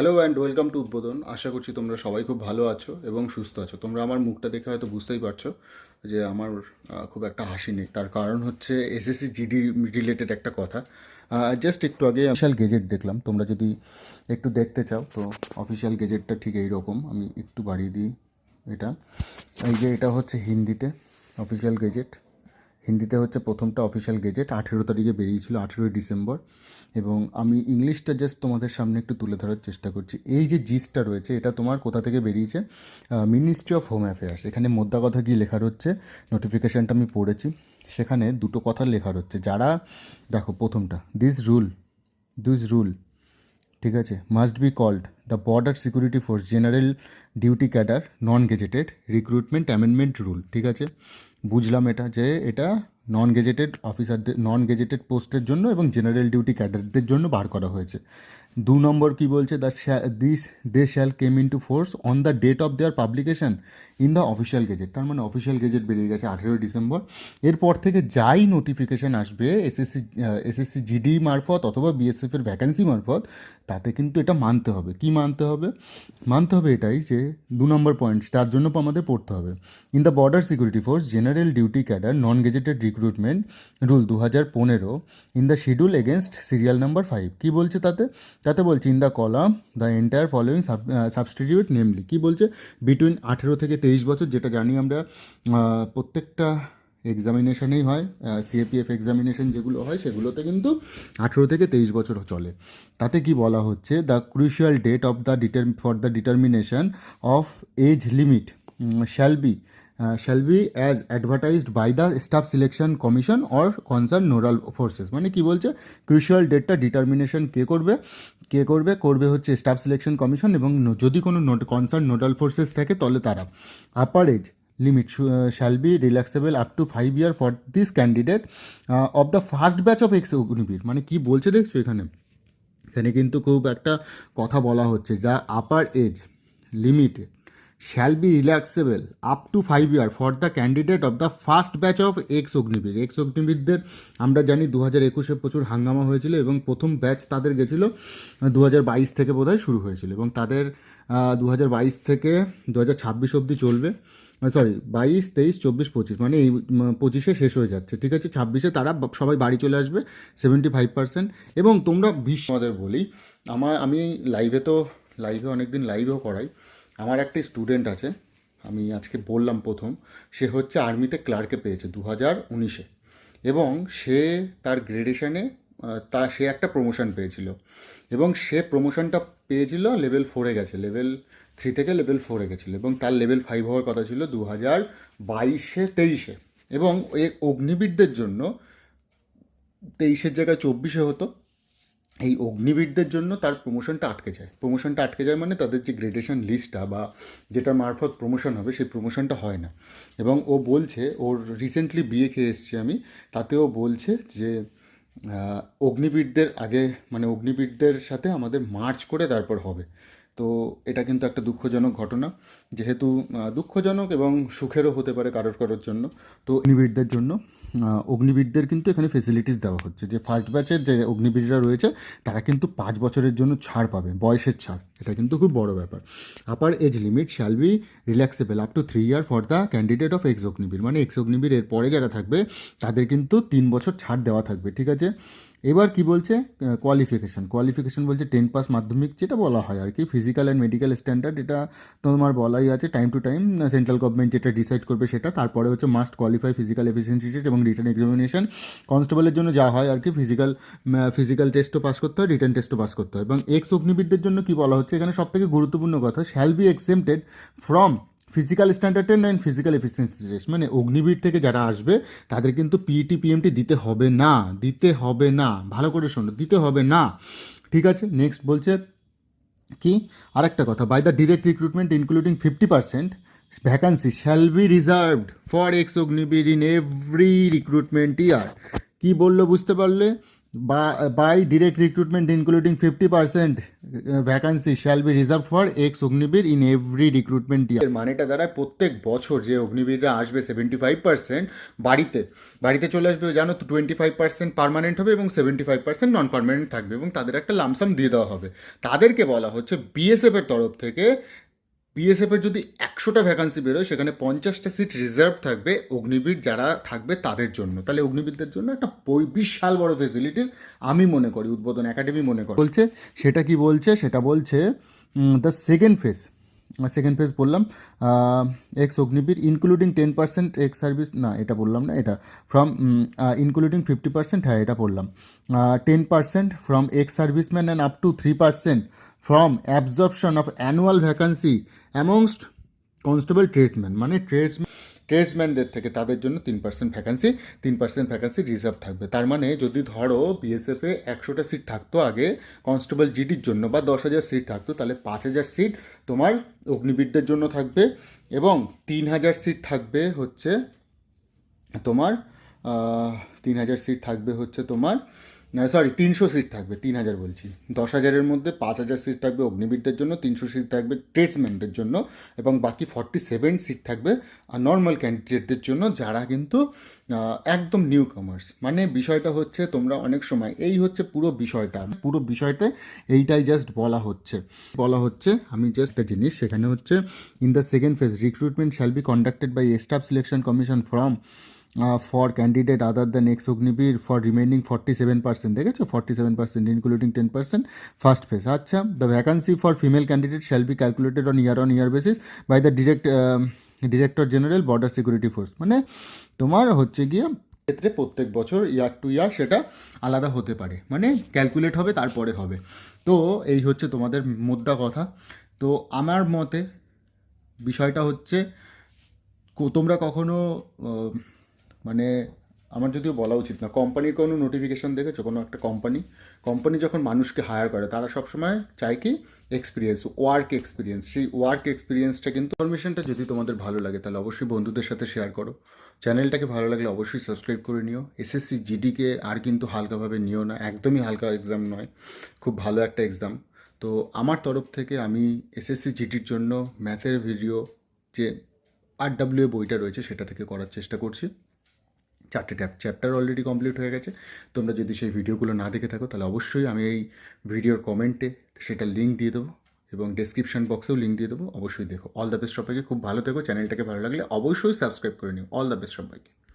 Hello and welcome to উদ্বোধন আশা করছি তোমরা সবাই খুব ভালো আছো এবং সুস্থ আছো। তোমরা আমার মুখটা দেখে হয়তো বুঝতেই পারছ যে আমার খুব একটা হাসি নেই। তার কারণ হচ্ছে এসএসসি জিডি রিলেটেড একটা কথা। জাস্ট একটু আগে অফিসিয়াল গেজেট দেখলাম। তোমরা যদি একটু দেখতে চাও, তো অফিসিয়াল গেজেটটা ঠিক এই রকম আমি একটু বাড়িয়ে দিই এটা। এই যে এটা হচ্ছে হিন্দিতে অফিসিয়াল গেজেট হিন্দিতে হচ্ছে প্রথমটা অফিসিয়াল গেজেট আঠেরো তারিখে বেরিয়েছিল, আঠেরোই ডিসেম্বর। এবং আমি ইংলিশটা জাস্ট তোমাদের সামনে একটু তুলে ধরার চেষ্টা করছি। এই যে জিসটা রয়েছে, এটা তোমার কোথা থেকে বেরিয়েছে? মিনিস্ট্রি অফ হোম অ্যাফেয়ার্স এখানে মোদ্দা কথা কী লেখা হচ্ছে নোটিফিকেশানটা আমি পড়েছি। সেখানে দুটো কথা লেখা হচ্ছে যারা, দেখো প্রথমটা দিস রুল দিস রুল ঠিক আছে? Must be called the Border Security Force general duty cadre non gazetted recruitment amendment rule ঠিক আছে? বুঝলাম এটা যে এটা নন গেজেটেড অফিসারদের নন গেজেটেড পোস্টের জন্য এবং জেনারেল ডিউটি ক্যাডারদের জন্য বার করা হয়েছে। দু নম্বর কি বলছে? The this they shall come in to force on the date of their publication in the official gazette. তার মানে অফিসিয়াল গেজেট বেরিয়ে গেছে আঠেরোই ডিসেম্বর। এরপর থেকে যাই নোটিফিকেশান আসবে এসএসসি এসএসসি জিডি মারফত অথবা বিএসএফের ভ্যাকেন্সি মারফত, তাতে কিন্তু এটা মানতে হবে। কি মানতে হবে? মানতে হবে এটাই যে দু নম্বর পয়েন্ট তার জন্য আমাদের পড়তে হবে। In the Border Security Force, general duty cadre non gazetted recruitment rule দু হাজার পনেরো, in the schedule against serial number five. কী বলছে তাতে? তাতে বলছে, in the column the entire following substitute namely. কী বলছে? বিটুইন আঠেরো থেকে তেইশ বছর, যেটা জানি আমরা প্রত্যেকটা এক্সামিনেশনেই হয় সিএপিএফ এক্সামিনেশন যেগুলো হয়, সেগুলোতে কিন্তু আঠেরো থেকে তেইশ বছর চলে। তাতে কি বলা হচ্ছে? The crucial date of the deter for the determination of age limit shall be shall be as advertised by the Staff Selection Commission or concern nodal forces মানে কি বলছে? ক্রুশিয়াল ডেটটা ডিটারমিনেশন কে করবে? কে করবে? করবে হচ্ছে স্টাফ সিলেকশন কমিশন এবং যদি কোনো নোট কনসার্ন নোডাল ফোর্সেস থাকে তাহলে তারা। Upper age limit shall be relaxable up to five year for this candidate of the first batch of ex Agniveer মানে কি বলছে দেখছ এখানে? এখানে কিন্তু খুব একটা কথা বলা হচ্ছে। যা upper age limited shall be relaxable up to five year for the candidate of the first batch of ex Agniveer ex অগ্নিবীরদের আমরা জানি দু হাজার একুশে প্রচুর হাঙ্গামা হয়েছিল এবং প্রথম ব্যাচ তাদের গেছিল দু হাজার বাইশ থেকে বোধহয় শুরু হয়েছিল এবং তাদের দু হাজার বাইশ থেকে দু হাজার ছাব্বিশ অবধি চলবে। সরি বাইশ, তেইশ, চব্বিশ, পঁচিশ মানে এই পঁচিশে শেষ হয়ে যাচ্ছে। ঠিক আছে, ছাব্বিশে তারা সবাই বাড়ি চলে আসবে, সেভেন্টি ফাইভ পার্সেন্ট এবং তোমরা বিশ্ব আমাদের বলি আমার আমি লাইভে তো লাইভে অনেক দিন লাইভেও করাই। আমার একটা স্টুডেন্ট আছে, আমি আজকে বললাম প্রথম, সে হচ্ছে আর্মিতে ক্লার্কে পেয়েছে দু হাজার উনিশে। এবং সে তার গ্রেডেশনে তা, সে একটা প্রমোশন পেয়েছিল। এবং সে প্রমোশনটা পেয়েছিল লেভেল ফোরে গেছে লেভেল থ্রি থেকে লেভেল ফোরে গেছিল। এবং তার লেভেল ফাইভ হওয়ার কথা ছিল দু হাজার বাইশে তেইশে। এবং এই অগ্নিবিদদের জন্য তেইশের জায়গায় চব্বিশে হতো। এই অগ্নিবীরদের জন্য তার প্রমোশনটা আটকে যায়। প্রমোশনটা আটকে যায় মানে তাদের যে গ্রেডেশন লিস্টটা বা যেটার মারফত প্রমোশন হবে, সেই প্রমোশনটা হয় না। এবং ও বলছে, ওর রিসেন্টলি বিয়ে খেয়ে এসেছি আমি, তাতেও বলছে যে অগ্নিবীরদের আগে মানে অগ্নিবীরদের সাথে আমাদের মার্চ করে তারপর হবে। তো এটা কিন্তু একটা দুঃখজনক ঘটনা। যেহেতু দুঃখজনক এবং সুখেরও হতে পারে কারোর কারোর জন্য। তো অগ্নিবীরদের জন্য অগ্নিবীরদের কিন্তু এখানে ফেসিলিটিস দেওয়া হচ্ছে। যে ফার্স্ট ব্যাচের যে অগ্নিবীররা রয়েছে, তারা কিন্তু পাঁচ বছরের জন্য ছাড় পাবে, বয়সের ছাড়। এটা কিন্তু খুব বড় ব্যাপার। Upper age limit shall be relaxable up to three year for the candidate of ex Agniveer. মানে এক্স অগ্নিবীর এর পরে যারা থাকবে, তাদের কিন্তু তিন বছর ছাড় দেওয়া থাকবে, ঠিক আছে? এবার কি বলছে? কোয়ালিফিকেশান কোয়ালিফিকেশান বলছে টেন পাস মাধ্যমিক, যেটা বলা হয় আর কি। ফিজিক্যাল অ্যান্ড মেডিকেল স্ট্যান্ডার্ড এটা তোমার বলাই আছে time to time central government যেটা ডিসাইড করবে সেটা, তারপরে হচ্ছে must qualify physical efficiency test এবং রিটার্ন এক্সামিনেশন কনস্টেবলের জন্য যা হয় আর কি ফিজিক্যাল ফিজিক্যাল টেস্টও পাস করতে হয় রিটার্ন টেস্টও পাস করতে হয়। এবং এক্স অগ্নিবিদদের জন্য কি বলা হচ্ছে, এখানে সবথেকে গুরুত্বপূর্ণ কথা shall be exempted from physical standard ten and physical efficiency test মানে অগ্নিবীর থেকে যারা আসবে, তাদের কিন্তু পিইটি পিএমটি দিতে হবে না, দিতে হবে না, ভালো করে শোনো, দিতে হবে না। ঠিক আছে নেক্সট বলছে কি? আরেকটা কথা by the direct recruitment including fifty percent vacancy shall be reserved for ex Agniveer in every recruitment year কী বলল বুঝতে পারলে? By, by direct recruitment including 50% vacancy shall be reserved for ex Ognibir in every recruitment year. মানেটা দাঁড়ায় প্রত্যেক বছর যে অগ্নিবীররা আসবে seventy five percent বাড়িতে বাড়িতে চলে আসবে জানো তো টোয়েন্টি ফাইভ পার্সেন্ট পারমানেন্ট হবে এবং seventy five percent non permanent থাকবে এবং তাদের একটা লামসাম দিয়ে দেওয়া হবে তাদেরকে বলা হচ্ছে বিএসএফ এর তরফ থেকে বিএসএফ এর যদি একশোটা ভ্যাকান্সি বেরোয়, সেখানে পঞ্চাশটা সিট রিজার্ভ থাকবে অগ্নিবীর যারা থাকবে তাদের জন্য। তাহলে অগ্নিবীরদের জন্য একটা বিশাল বড় ফেসিলিটিস আমি মনে করি, উদ্বোধন একাডেমি মনে করি। বলছে, সেটা কি বলছে? সেটা বলছে the second phase second phase বললাম ex Agniveer including ten percent ex service না, এটা বললাম না, এটা ফ্রম ইনক্লুডিং ফিফটি পার্সেন্ট হ্যাঁ এটা বললাম। Ten percent from ex serviceman and up to three percent from absorption of annual vacancy amongst constable tradesman মানে ট্রেডসম্যান ট্রেডসম্যানদের থেকে তাদের জন্য তিন পার্সেন্ট ভ্যাকান্সি তিন পার্সেন্ট ভ্যাকান্সি রিজার্ভ থাকবে। তার মানে যদি ধরো বিএসএফে একশোটা সিট থাকতো আগে কনস্টেবল জিডির জন্য বা দশ হাজার সিট থাকতো, তাহলে পাঁচ হাজার সিট তোমার অগ্নিবীরদের জন্য থাকবে এবং তিন হাজার সিট থাকবে হচ্ছে তোমার তিন হাজার সিট থাকবে হচ্ছে তোমার সরি তিনশো সিট থাকবে, তিন হাজার বলছি। দশ হাজারের মধ্যে পাঁচ হাজার সিট থাকবে অগ্নিবীরদের জন্য, তিনশো সিট থাকবে ট্রেডসম্যানদের জন্য এবং বাকি ফর্টি সেভেন সিট থাকবে নর্মাল ক্যান্ডিডেটদের জন্য যারা কিন্তু একদম নিউ কামার্স মানে বিষয়টা হচ্ছে তোমরা অনেক সময়, এই হচ্ছে পুরো বিষয়টা। পুরো বিষয়তে এইটাই জাস্ট বলা হচ্ছে। বলা হচ্ছে, আমি জাস্ট একটা জিনিস, সেখানে হচ্ছে in the second phase recruitment shall be conducted by staff selection commission from for candidate other than ex Agniveer for remaining forty seven percent দেখেছ? Forty seven percent including ten percent first phase আচ্ছা the vacancy for female candidate shall be calculated on year on year basis by the direct director general border security force মানে তোমার হচ্ছে গিয়ে ক্ষেত্রে প্রত্যেক বছর ইয়ার two ইয়ার সেটা আলাদা হতে পারে। মানে ক্যালকুলেট হবে, তারপরে হবে। তো এই হচ্ছে তোমাদের মোদ্দা কথা। তো আমার মতে বিষয়টা হচ্ছে তোমরা কখনো মানে আমার যদিও বলা উচিত না। কোম্পানির কোনো নোটিফিকেশন দেখেছ? কোনো একটা কোম্পানি? কোম্পানি যখন মানুষকে হায়ার করে, তারা সবসময় চায় কি? এক্সপিরিয়েন্স ওয়ার্ক এক্সপিরিয়েন্স সেই ওয়ার্ক এক্সপিরিয়েন্সটা কিন্তু ইনফরমেশনটা যদি তোমাদের ভালো লাগে, তাহলে অবশ্যই বন্ধুদের সাথে শেয়ার করো। চ্যানেলটাকে ভালো লাগলে অবশ্যই সাবস্ক্রাইব করে নিও। এসএসসি জিডিকে আর কিন্তু হালকাভাবে নিও না। একদমই হালকা এক্সাম নয়, খুব ভালো একটা এক্সাম তো আমার তরফ থেকে আমি এসএসসি জিডির জন্য ম্যাথের ভিডিও যে আর ডাব্লিউ বইটা রয়েছে, সেটা থেকে করার চেষ্টা করছি। চারটে ট্যাপ চ্যাপ্টার অলরেডি কমপ্লিট হয়ে গেছে। তোমরা যদি সেই ভিডিওগুলো না দেখে থাকো, তাহলে অবশ্যই আমি এই ভিডিওর কমেন্টে সেটা লিঙ্ক দিয়ে দেবো এবং ডেসক্রিপশন বক্সেও লিঙ্ক দিয়ে দেবো। অবশ্যই দেখো। অল দ্য বেস্ট সবাইকে। খুব ভালো থেকো। চ্যানেলটাকে ভালো লাগলে অবশ্যই সাবস্ক্রাইব করে নিও। অল দ্য বেস্ট সবাইকে।